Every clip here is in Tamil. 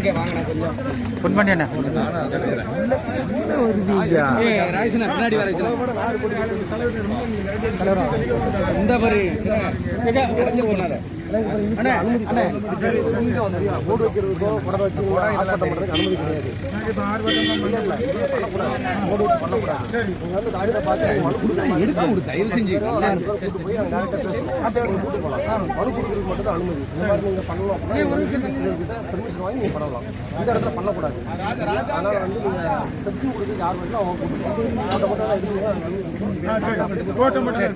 இங்கே வாங்கினா ஃபோன் பண்ணி அண்ணா இந்த அண்ணே, போர்டு வைக்கிறதுக்கோ படம் வச்சு ஆர்ப்பாட்டம் பண்ணுறதுக்கு அனுமதி கிடையாது போர்டு வச்சு பண்ணக்கூடாது வந்து காலையில் பார்த்து எடுத்து தயவு செஞ்சு போய் பேசணும் கூட்டு போகலாம் கொடுக்குறதுக்கு மட்டும் தான் அனுமதி இந்த மாதிரி நீங்கள் பண்ணலாம் அப்படின்னா பெர்மிஷன் வாங்கி நீங்கள் பண்ணலாம் இடத்துல பண்ணக்கூடாது. அதனால் வந்து நீங்கள் பெர்மிஷன் கொடுக்குறது யார் வேணும் அவங்க சார்.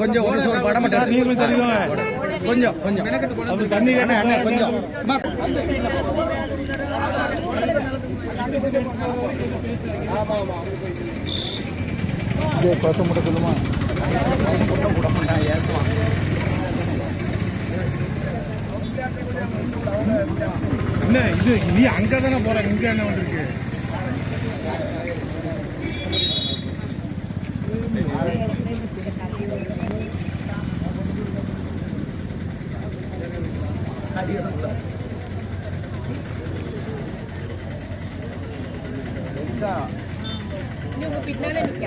கொஞ்சம் ஒரு படம். கொஞ்சம் கொஞ்சம். அண்ணே, அண்ணே, கொஞ்சம். கோசம் மட்டும் சொல்லுமா முட்டம் போட மாட்டான் ஏசுவான் என்ன இது நீ அங்கே தானே போகிற இங்கே என்ன வந்திருக்கு நீ உங்க பின்னால நிக்க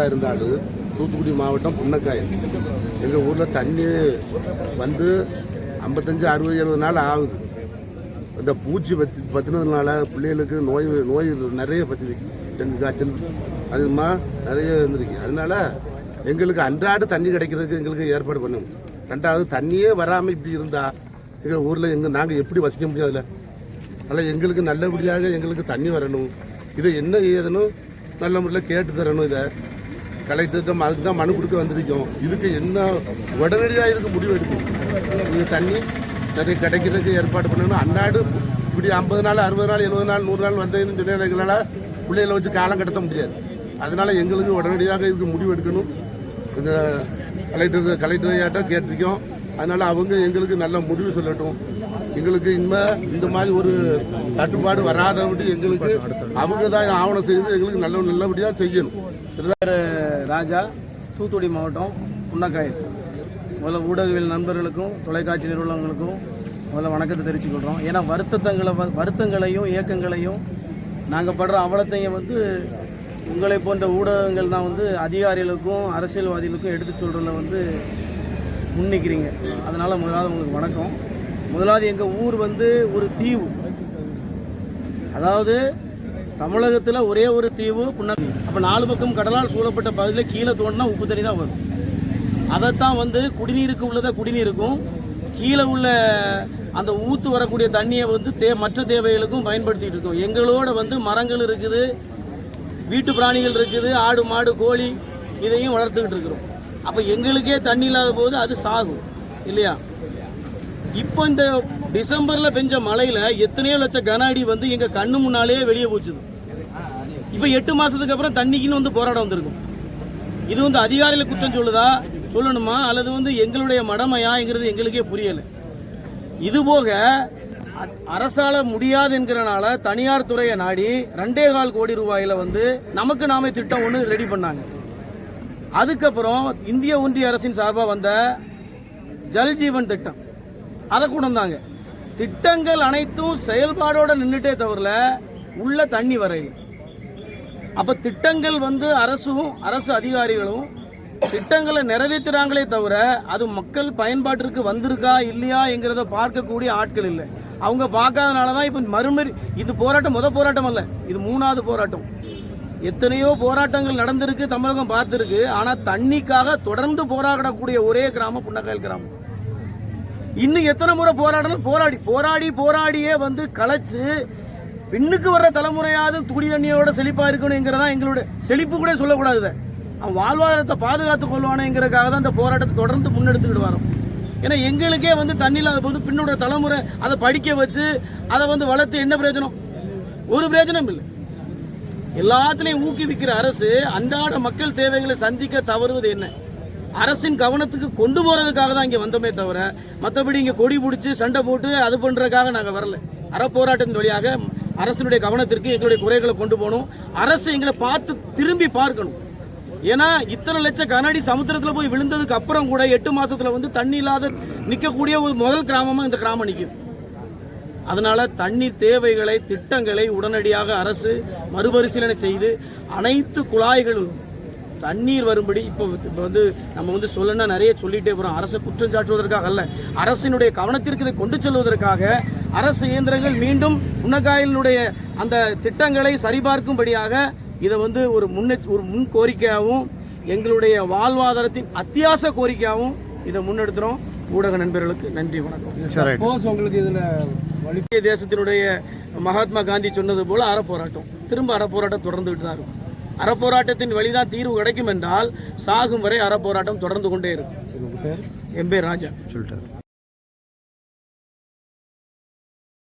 தலைவராக இருந்த தூத்துக்குடி மாவட்டம் புன்னக்காயல். எங்கள் ஊரில் தண்ணி வந்து ஐம்பத்தஞ்சு அறுபது எழுபது நாள் ஆகுது. இந்த பூச்சி பத்தி பத்தினதுனால பிள்ளைகளுக்கு நோய் நோய் நிறைய பற்றி டெங்கு காய்ச்சல் அதுமா நிறைய இருந்திருக்கு. அதனால எங்களுக்கு அன்றாட தண்ணி கிடைக்கிறதுக்கு எங்களுக்கு ஏற்பாடு பண்ணும். ரெண்டாவது தண்ணியே வராமல் இப்படி இருந்தால் எங்கள் ஊரில் எங்கள் நாங்கள் எப்படி வசிக்க முடியும் அதில்? அதனால் எங்களுக்கு நல்லபடியாக எங்களுக்கு தண்ணி வரணும். இதை என்ன ஏதுன்னு நல்ல முறையில் கேட்டு தரணும் இதை. கலெக்டர்கிட்ட அதுக்கு தான் மனு கொடுக்க வந்திருக்கோம். இதுக்கு என்ன உடனடியாக இதுக்கு முடிவு எடுக்கும். இது தண்ணி நிறைய கிடைக்கிறதுக்கு ஏற்பாடு பண்ணணும். அன்னாடு இப்படி ஐம்பது நாள் அறுபது நாள் எழுபது நாள் நூறு நாள் வந்ததுன்னு சொன்னால் எங்களால் பிள்ளைகளை வச்சு காலம் கடத்த முடியாது. அதனால் எங்களுக்கு உடனடியாக இதுக்கு முடிவு எடுக்கணும். இந்த கலெக்டர் கலெக்டர் ஐயாட்ட கேட்டிருக்கோம். அதனால் அவங்க எங்களுக்கு நல்ல முடிவு சொல்லட்டும். எங்களுக்கு இனிமேல் இந்த மாதிரி ஒரு தட்டுப்பாடு வராதபடி எங்களுக்கு அவங்க தான் ஆவணம் செய்து எங்களுக்கு நல்ல நல்லபடியாக செய்யணும். ராஜா தூத்துக்குடி மாவட்டம் புன்னக்காயல். முதல்ல ஊடகவியல் நண்பர்களுக்கும் தொலைக்காட்சி நிறுவனங்களுக்கும் முதல்ல வணக்கத்தை தெரிவிச்சுக்கொள்கிறோம் ஏன்னா வருத்தங்களை வ- வருத்தங்களையும் இயக்கங்களையும் நாங்கள் படுற அவலத்தையும் வந்து உங்களை போன்ற ஊடகங்கள் தான் வந்து அதிகாரிகளுக்கும் அரசியல்வாதிகளுக்கும் எடுத்து சொல்கிறதுல வந்து முன்னிக்கிறீங்க. அதனால் முதலாவது உங்களுக்கு வணக்கம். முதலாவது எங்கள் ஊர் வந்து ஒரு தீவு. அதாவது தமிழகத்தில் ஒரே ஒரு தீவு புன்னி அப்போ நாலு பக்கம் கடலால் சூழப்பட்ட பகுதியில் கீழே தோண்டினா உப்பு தண்ணி தான் வரும். அதைத்தான் வந்து குடிநீருக்கு உள்ளதை குடிநீருக்கும் கீழே உள்ள அந்த ஊத்து வரக்கூடிய தண்ணியை வந்து தே மற்ற தேவைகளுக்கும் பயன்படுத்திட்டு இருக்கோம். எங்களோட வந்து மரங்கள் இருக்குது வீட்டு பிராணிகள் இருக்குது ஆடு மாடு கோழி இதையும் வளர்த்துக்கிட்டு இருக்கிறோம். அப்போ எங்களுக்கே தண்ணி இல்லாத போது அது சாகும் இல்லையா? இப்போ இந்த டிசம்பர்ல பெஞ்ச மழையில எத்தனையோ லட்சம் கன அடி வந்து எங்க கண்ணு முன்னாலேயே வெளியே போச்சுது. இப்போ எட்டு மாசத்துக்கு அப்புறம் தண்ணிக்குன்னு வந்து போராட வந்திருக்கும். இது வந்து அதிகாரிகள் குற்றம் சொல்லுதா? சொல்லணுமா? அல்லது வந்து எங்களுடைய மடமையாங்கிறது எங்களுக்கே புரியலை. இதுபோக அரசால முடியாது என்கிறனால தனியார் துறையை நாடி ரெண்டே கால் கோடி ரூபாயில வந்து நமக்கு நாமே திட்டம் ஒன்று ரெடி பண்ணாங்க. அதுக்கப்புறம் இந்திய ஒன்றிய அரசின் சார்பாக வந்த ஜல் ஜீவன் திட்டம். அதை கொண்டு வந்தாங்க திட்டங்கள் அனைத்தும் செயல்பாடோட நின்றுட்டே தவிர உள்ள தண்ணி வரையில். அப்போ திட்டங்கள் வந்து அரசும் அரசு அதிகாரிகளும் திட்டங்களை நிறைவேற்றுறாங்களே தவிர அது மக்கள் பயன்பாட்டிற்கு வந்திருக்கா இல்லையாங்கிறத பார்க்கக்கூடிய ஆட்கள் இல்லை. அவங்க பார்க்காதனால தான் இப்போ மறுமறி இது போராட்டம் முத போராட்டம் அல்ல இது மூணாவது போராட்டம். எத்தனையோ போராட்டங்கள் நடந்திருக்கு தமிழகம் பார்த்துருக்கு ஆனால் தண்ணிக்காக தொடர்ந்து போராடக்கூடிய ஒரே கிராமம் புன்னக்காயல் கிராமம். இன்னும் எத்தனை முறை போராடணும்? போராடி போராடி போராடியே வந்து களைச்சு பின்னுக்கு வர்ற தலைமுறையாவது துடி தண்ணியோட செழிப்பா இருக்கணுங்கிறதா எங்களோட செழிப்பு கூட சொல்லக்கூடாது இதை. அவன் வாழ்வாதாரத்தை பாதுகாத்துக் கொள்வானுங்கிறதுக்காக தான் இந்த போராட்டத்தை தொடர்ந்து முன்னெடுத்துக்கிட்டு வரோம். ஏன்னா எங்களுக்கே வந்து தண்ணி இல்லாத வந்து பின்னோட தலைமுறை அதை படிக்க வச்சு அதை வந்து வளர்த்து என்ன பிரயோஜனம்? ஒரு பிரயோஜனம் இல்லை. எல்லாத்துலேயும் ஊக்குவிக்கிற அரசு அன்றாட மக்கள் தேவைகளை சந்திக்க தவறுவது என்ன? அரசின் கவனத்துக்கு கொண்டு போகிறதுக்காக தான் இங்கே வந்தோமே தவிர மற்றபடி இங்கே கொடி பிடிச்சி சண்டை போட்டு அது பண்ணுறதுக்காக நாங்கள் வரல. அறப்போராட்டத்தின் வழியாக அரசினுடைய கவனத்திற்கு எங்களுடைய குறைகளை கொண்டு போகணும். அரசு எங்களை பார்த்து திரும்பி பார்க்கணும். ஏன்னா இத்தனை லட்சம் கனடி சமுத்திரத்தில் போய் விழுந்ததுக்கு அப்புறம் கூட எட்டு மாதத்தில் வந்து தண்ணி இல்லாத நிற்கக்கூடிய ஒரு முதல் கிராமமாக இந்த கிராமம் நிற்கிது அதனால் தண்ணீர் தேவைகளை திட்டங்களை உடனடியாக அரசு மறுபரிசீலனை செய்து அனைத்து குழாய்களும் தண்ணீர் வரும்படி இப்போ இப்போ வந்து நம்ம வந்து சொல்லணும்னா நிறைய சொல்லிட்டே போகிறோம் அரசை குற்றம் சாட்டுவதற்காக அல்ல. அரசினுடைய கவனத்திற்கு இதை கொண்டு செல்வதற்காக அரசு இயந்திரங்கள் மீண்டும் உன்னக்காயலினுடைய அந்த திட்டங்களை சரிபார்க்கும்படியாக இதை வந்து ஒரு முன்னெ ஒரு முன் கோரிக்கையாகவும் எங்களுடைய வாழ்வாதாரத்தின் அத்தியாவசிய கோரிக்கையாகவும் இதை முன்னெடுத்துகிறோம் ஊடக நண்பர்களுக்கு நன்றி வணக்கம். போஸ் உங்களுக்கு இதுல இந்திய தேசத்தினுடைய மகாத்மா காந்தி சொன்னது போல அறப்போராட்டம். திரும்ப அறப்போராட்டம் தொடர்ந்துகிட்டு தான் இருக்கும். அறப்போராட்டத்தின் வழிதான் தீர்வு கிடைக்கும் என்றால் சாகும் வரை அறப்போராட்டம் தொடர்ந்து கொண்டே இருக்கும். என் பேர் ராஜா. சொல்லிட்டாரு.